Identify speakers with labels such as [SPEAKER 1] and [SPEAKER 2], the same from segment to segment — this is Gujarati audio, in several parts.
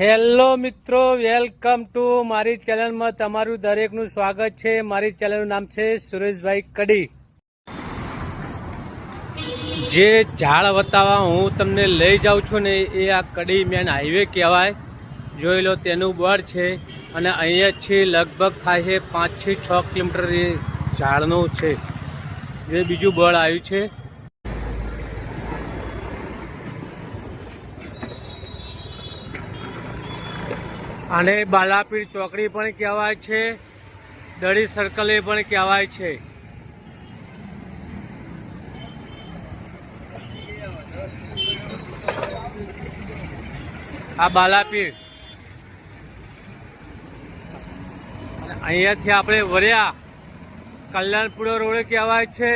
[SPEAKER 1] હેલો મિત્રો, વેલકમ ટુ મારી ચેનલમાં તમારું દરેકનું સ્વાગત છે. મારી ચેનલનું નામ છે સુરેશભાઈ કડી. જે ઝાડ વતાવવા હું તમને લઈ જાઉં છું ને એ આ કડી મેન હાઈવે કહેવાય. જોઈ લો તેનું બળ છે અને અહીંયાથી લગભગ થાય પાંચથી છ કિલોમીટર એ ઝાડનું છે. જે બીજું બળ આવ્યું છે. આને બાલાપીર ચોકડી પણ કહેવાય છે. સર્કલ એ પણ કહેવાય છે. આ બાલાપીર. અહીંયાથી આપણે વર્યા કલ્યાણપુરા રોડે કહેવાય છે.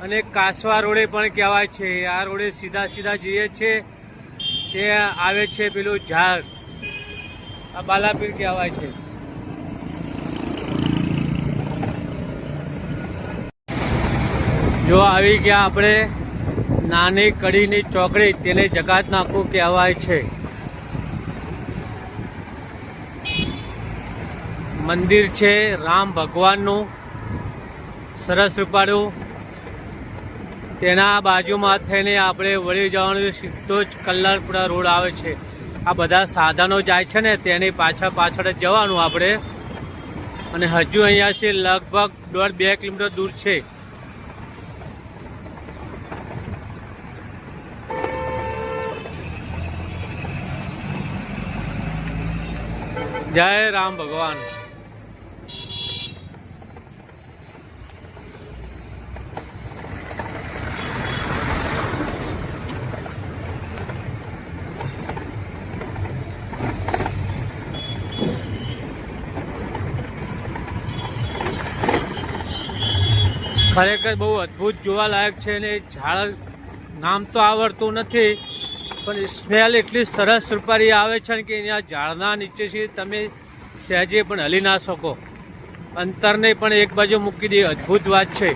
[SPEAKER 1] અને કાસવા રોડે પણ કહેવાય છે. આ રોડે સીધા સીધા જઈએ છીએ તે આવે છે પેલું ઝાડ. આ બાલાપીર કહેવાય છે. જો આવી ગયા આપણે નાની કડીની ચોકડી, તેને જગાત નાખવું કહેવાય છે. મંદિર છે, રામ ભગવાનનું, સરસ રૂપાળું. તેના બાજુમાં થઈને આપણે વળી જવાનું સીધો જ કલ્લારપુરા રોડ આવે છે. આ બધા સાધનો જાય છે ને, તેની પાછળ પાછળ જ જવાનું આપણે. અને હજુ અહીંયાથી લગભગ દોઢ બે કિલોમીટર દૂર છે. જય રામ ભગવાન. ખરેખર બહુ અદ્ભુત જોવાલાયક છે અને ઝાડ નામ તો આવડતું નથી, પણ સ્મેલ એટલી સરસ રૂપારી આવે છે કે અહીંયા ઝાડના નીચેથી તમે સહેજે પણ હલી ના શકો. અંતરને પણ એક બાજુ મૂકી દે અદ્ભુત વાત છે.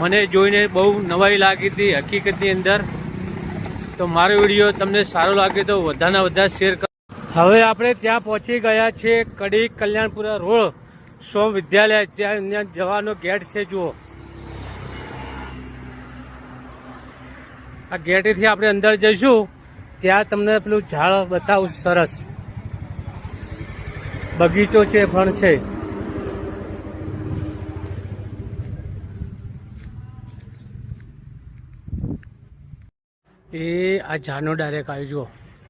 [SPEAKER 1] મને જોઈને બહુ નવાઈ લાગી હતી હકીકતની અંદર. તો મારો વીડિયો તમને સારો લાગે તો વધારે વધારે શેર કરો. હવે આપણે ત્યાં પહોંચી ગયા છીએ કડી કલ્યાણપુરા રોડ. સ્વ વિદ્યાલય, ત્યાં જવાનો ગેટ છે, જુઓ. આ ગેટેથી આપણે અંદર જઈશું, ત્યાં તમને પેલું ઝાડ બતાવું સરસ. બગીચો છે, પણ છે. એ આ ઝાડનો ડાયરેક્ટ આવી જુઓ.